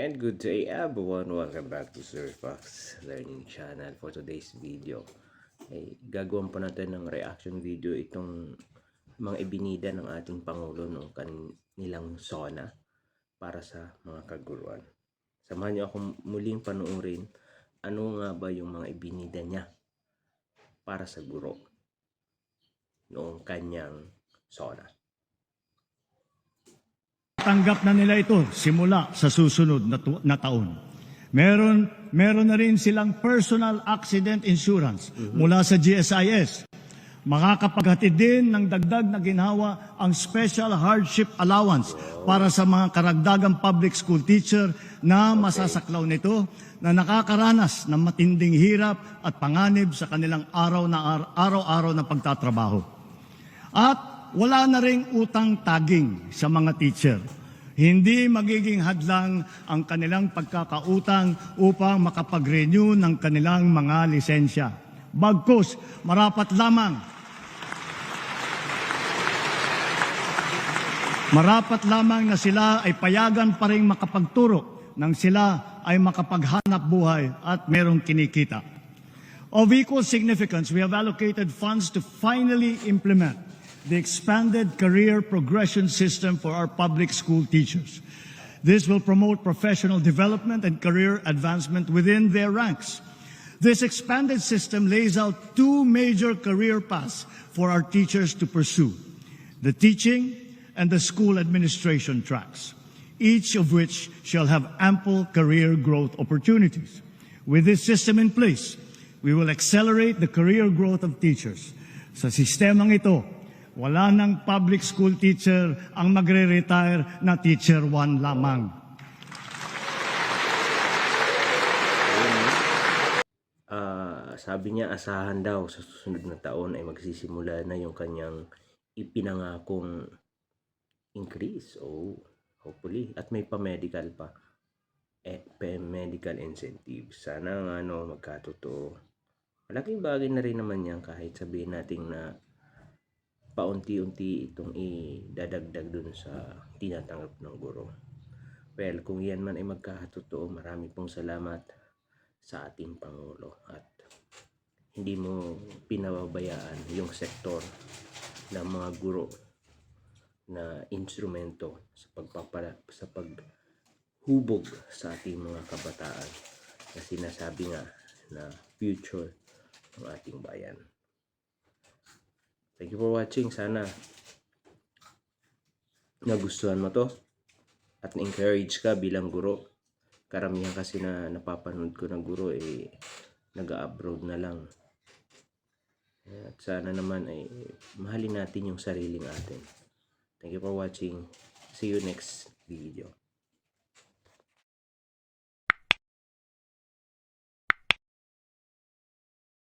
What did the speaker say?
And good day everyone, welcome back to Sir Fox Learning Channel for today's video. Ay, gagawin pa natin ng reaction video itong mga ibinida ng ating Pangulo no kanilang SONA para sa mga kaguruan. Samahan niyo akong muling panuorin ano nga ba yung mga ibinida niya para sa guro noong kanyang SONA. Tanggap na nila ito simula sa susunod na, tu- na taon. Meron, meron na rin silang personal accident insurance mula sa GSIS. Makakapaghatid din ng dagdag na ginawa ang special hardship allowance para sa mga karagdagang public school teacher na masasaklaw nito na nakakaranas ng matinding hirap at panganib sa kanilang araw na ar- araw-araw na pagtatrabaho. At wala na ring utang taging sa mga teacher. Hindi magiging hadlang ang kanilang pagkakautang upang makapag-renew ng kanilang mga lisensya. Bagkus, marapat lamang Marapat lamang na sila ay payagan pa rin makapagturo nang sila ay makapaghanap buhay at merong kinikita. Of equal significance, we have allocated funds to finally implement the expanded career progression system for our public school teachers. This will promote professional development and career advancement within their ranks. This expanded system lays out two major career paths for our teachers to pursue the teaching and the school administration tracks, each of which shall have ample career growth opportunities. With this system in place, we will accelerate the career growth of teachers. Sa sistemang ito, wala ng public school teacher ang magre-retire na teacher one lamang. Ah, sabi niya asahan daw sa susunod na taon ay magsisimula na yung kanyang ipinangakong increase. Oh, hopefully. At may pa-medical pa. Eh, pa-medical incentive. Sana nga ano, magkatotoo. Malaking bagay na rin naman yan kahit sabihin natin na paunti-unti itong idadagdag dun sa tinatanggap ng guro. Well, kung yan man ay magkakatotoo, marami pong salamat sa ating Pangulo at hindi mo pinababayaan yung sektor ng mga guro na instrumento sa pagpapala sa paghubog sa ating mga kabataan na sinasabi nga na future ng ating bayan. Thank you for watching. Sana nagustuhan mo to at na-encourage ka bilang guro karamihan kasi na napapanood ko ng guro eh nag-abroad na lang. At sana naman ay mahalin natin yung sariling atin. Thank you for watching. See you next video.